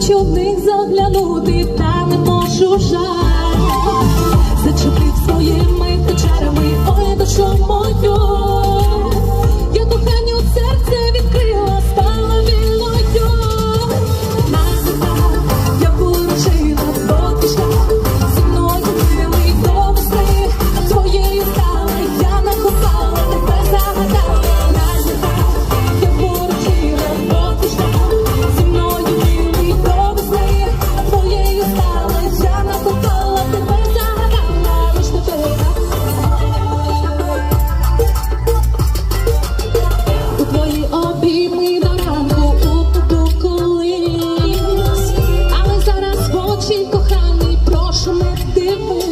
хочу в них заглянути, Очень коханий, прошу не диву.